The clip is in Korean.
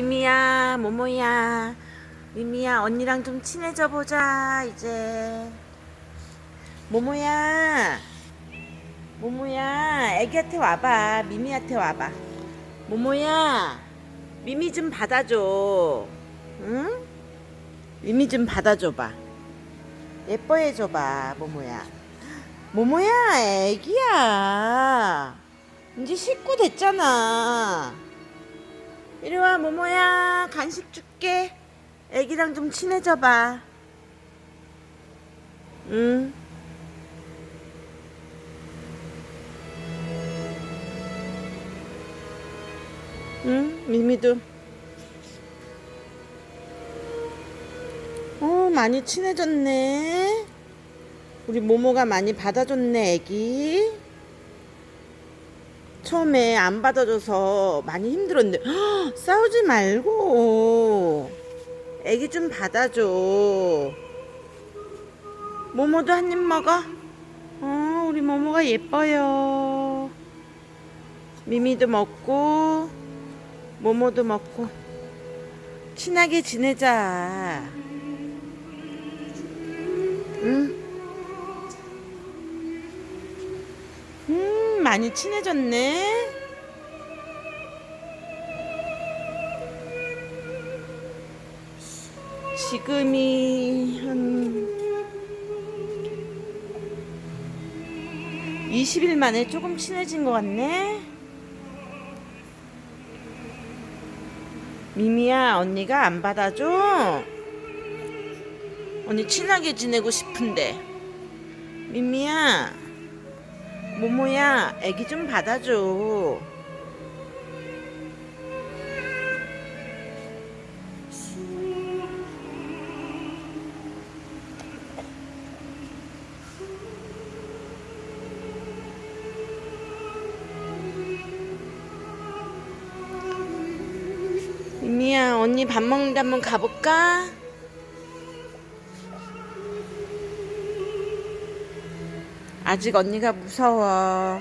미미야, 모모야. 미미야, 언니랑 좀 친해져 보자, 이제. 모모야. 모모야, 애기한테 와봐. 미미한테 와봐. 모모야, 미미 좀 받아줘. 응? 미미 좀 받아줘봐. 예뻐해줘봐, 모모야. 모모야, 애기야. 이제 식구 됐잖아. 이리 와, 모모야. 간식 줄게. 애기랑 좀 친해져 봐. 응. 응, 미미도. 어, 많이 친해졌네. 우리 모모가 많이 받아줬네, 애기. 처음에 안 받아줘서 많이 힘들었는데, 헉, 싸우지 말고. 애기 좀 받아줘. 모모도 한 입 먹어. 어, 우리 모모가 예뻐요. 미미도 먹고, 모모도 먹고. 친하게 지내자. 많이 친해졌네. 지금이 한 20일 만에 조금 친해진 것 같네. 미미야, 언니가 안 받아줘? 언니 친하게 지내고 싶은데. 미미야, 모모야, 애기 좀 받아줘. 미미야, 언니 밥 먹는데 한번 가볼까? 아직 언니가 무서워.